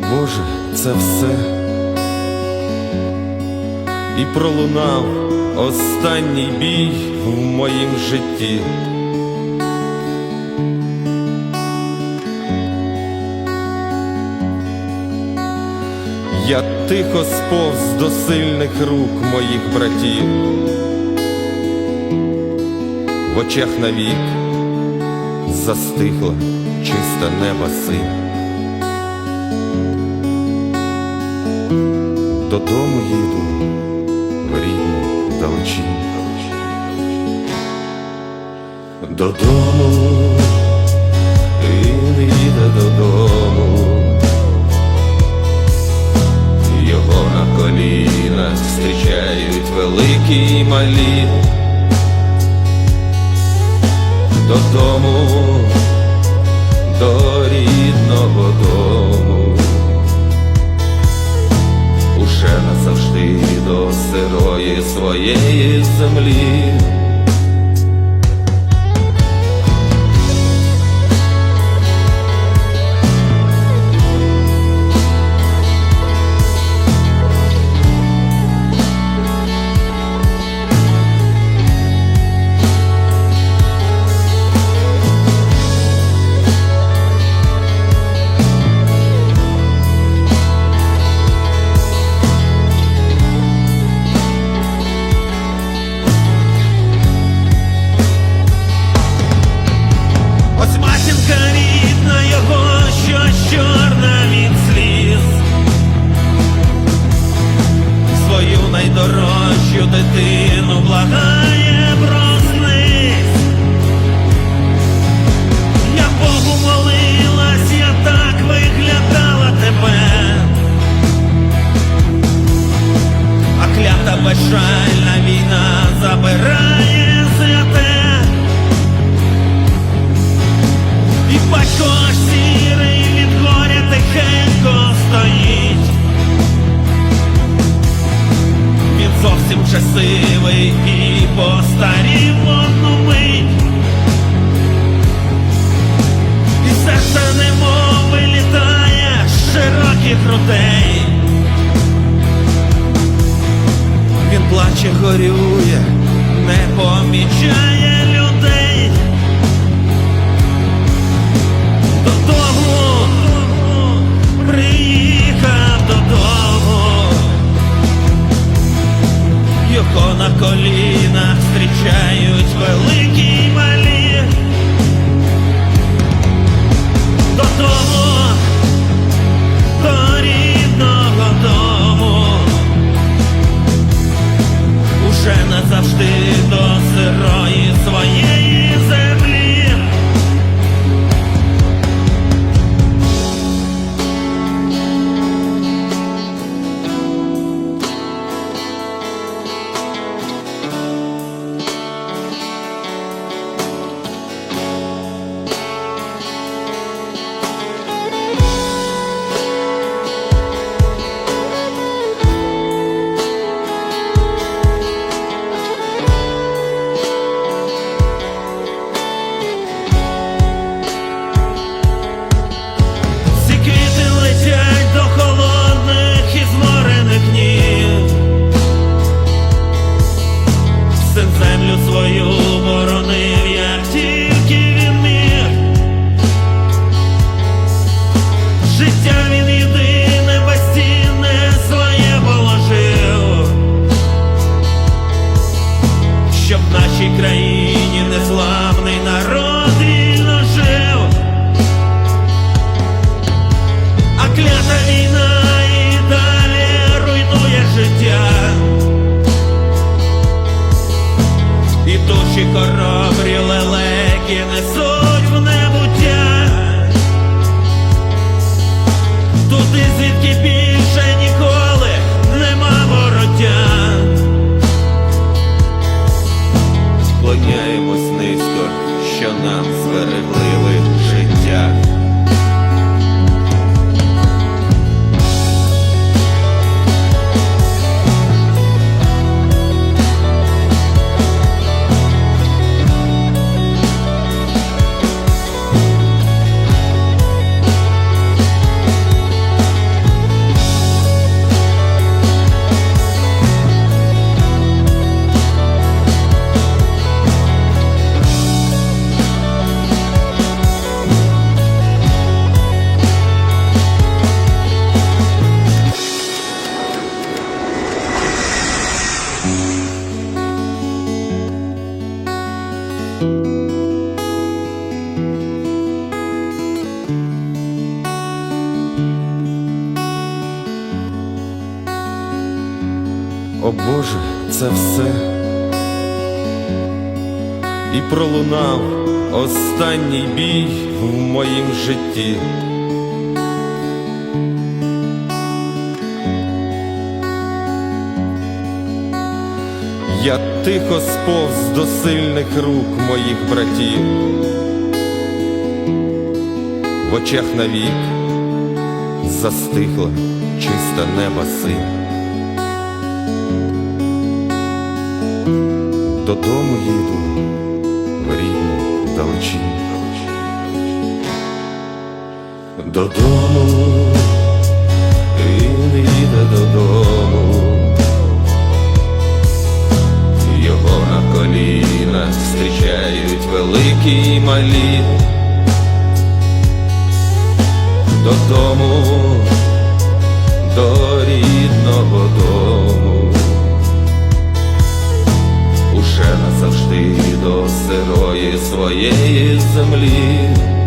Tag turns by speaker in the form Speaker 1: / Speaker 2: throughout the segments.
Speaker 1: Боже, це все і пролунав останній бій в моїм житті. Я тихо сповз до сильних рук моїх братів, в очах навік застигла чиста неба син. додому їду в рідну далечінь. Додому він їде додому, його на колінах зустрічають великі
Speaker 2: і малі. землю свою
Speaker 1: борони. Боже, це все і пролунав останній бій в моїм житті. Я тихо сповз до сильних рук моїх братів, в очах навік застигла чиста неба сила. додому їду в рідну далечінь. Додому він їде додому, його на колінах зустрічають великі
Speaker 2: і малі. Додому, до рідного дому. назавжди до сирої своєї землі.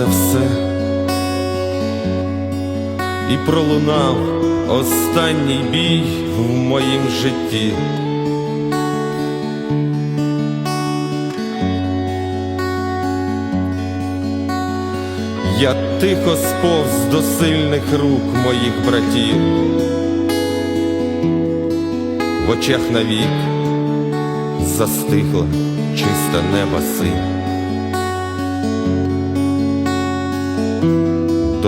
Speaker 1: Це все. І пролунав останній бій в моїм житті. Я тихо сповз до сильних рук моїх братів, в очах навік застигла чиста неба синь.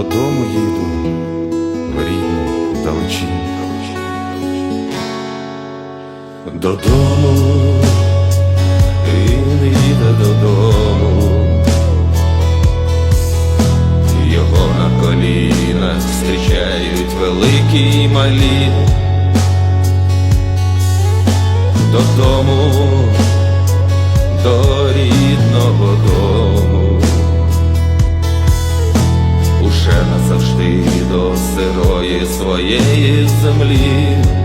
Speaker 1: Додому їду в рідну далечінь. Додому він їде додому. Його на колінах зустрічають великі й малі. Додому, до рідного дому. Уже назавжди до сирої своєї землі.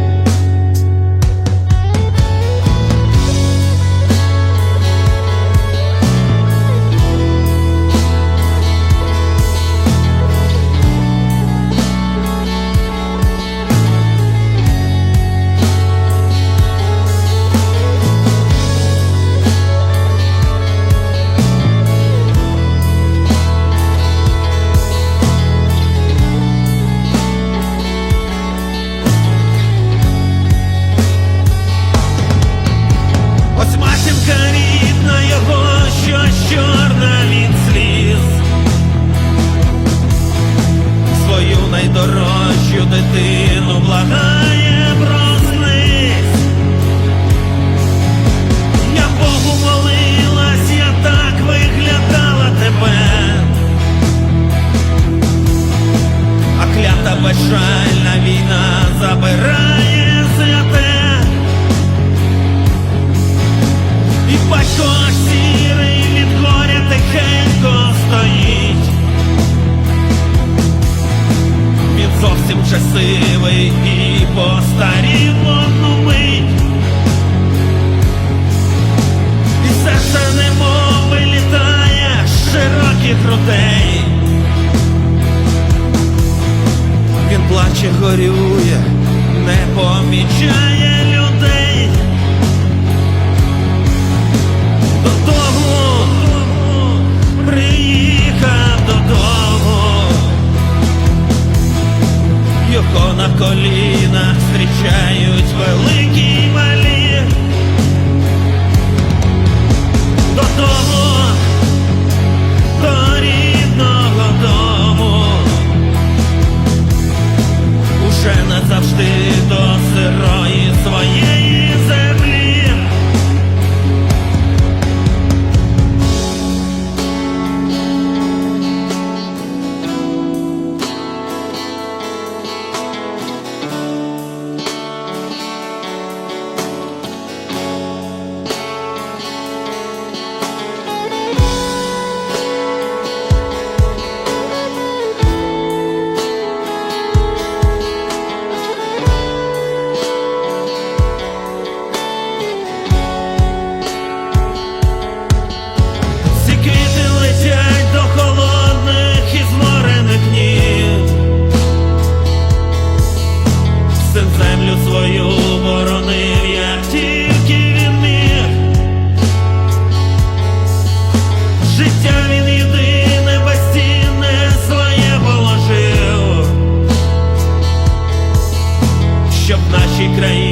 Speaker 2: Безжальна війна забирає святе. І батько сірий від горя тихенько стоїть. Він зовсім вже сивий і постарів одну мить. І серце немов вилітає з широких грудей. Він плаче, горює, не помічає людей. Додому приїхав додому, його на колінах зустрічають великі назавжди до сирої своєї щоб нашій країні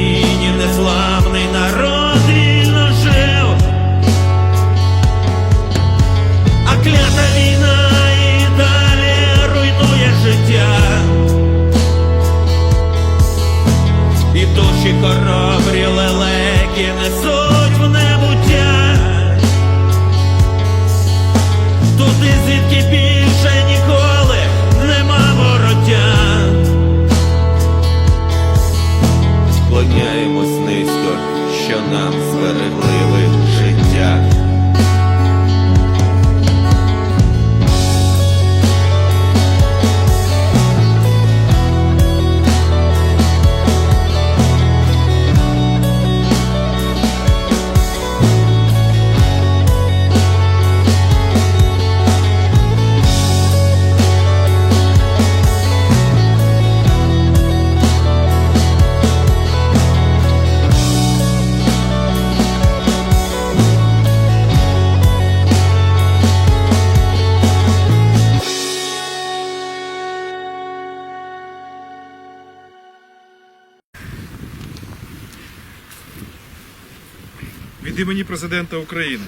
Speaker 3: Від імені президента України,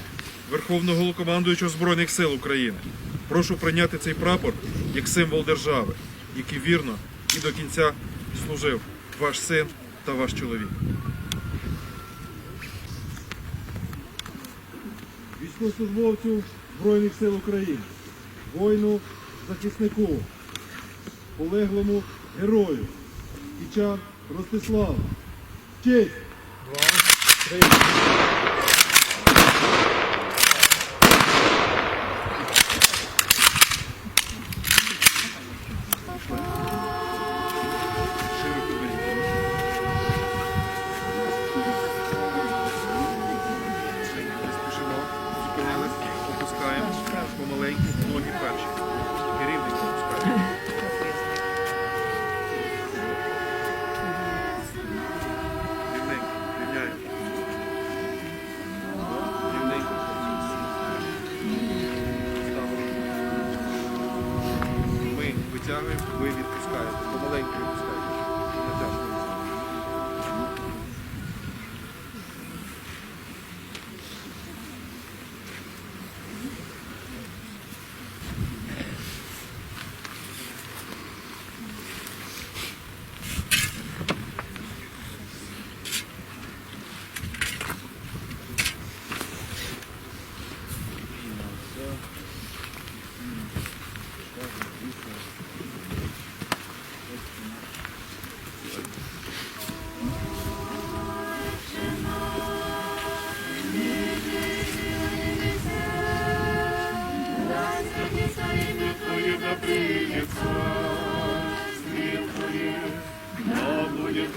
Speaker 3: Верховного Головнокомандуючого Збройних сил України, прошу прийняти цей прапор як символ держави, який вірно і до кінця служив ваш син та ваш чоловік. Військовослужбовцю Збройних сил України, воїну, захиснику, полеглому герою, Кічан Ростиславу. Честь! Два, три. Ви відпускаєте. Помаленьку відпускаєте.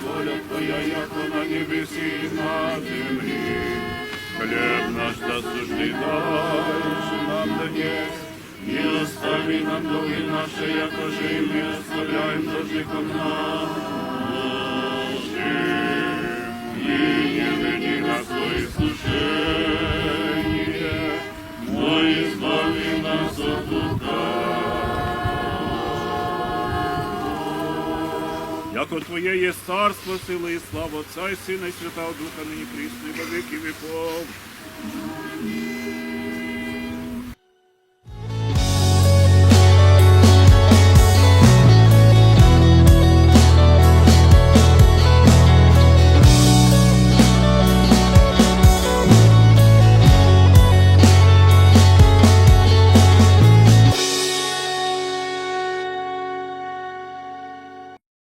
Speaker 4: Воля Твоя, яко на небеси и на земле. Хлеб наш насущный дальше нам донес, и остави нам долги наши, яко же и мы оставляем должником нашим. Яко Твоє є царство, сила і слава Отця і Сина і Святого Духа, нині і віки віков.